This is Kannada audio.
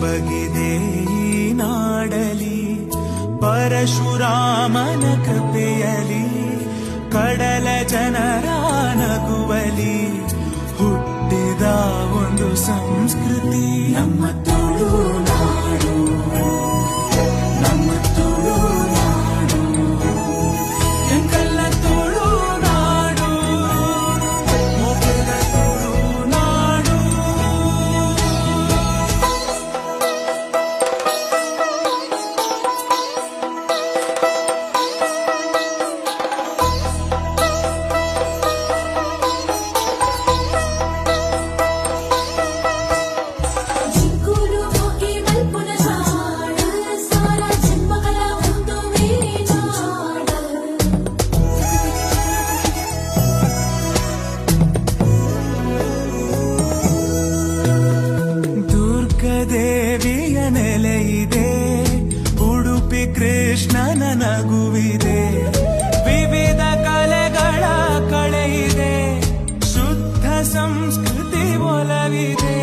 ಸೊಬಗಿದೆ ನಾಡಲಿ ಪರಶುರಾಮನ ಕೃಪೆಯಲಿ ಕಡಲ ಜನರ ನಗುವಲಿ ಹುಟ್ಟಿದ ಒಂದು ಸಂಸ್ಕೃತಿ. ನಮ್ಮ ತುಳುನಾಡು ದುರ್ಗದೇವಿಯ ನೆಲೆಯಿದೆ ಉಡುಪಿ ಕೃಷ್ಣನ ನಗುವಿದೆ. ವಿವಿಧ ಕಲೆಗಳ ಕಳೆಯಿದೆ ಶುದ್ಧ ಸಂಸ್ಕೃತಿ ಒಲವಿದೆ.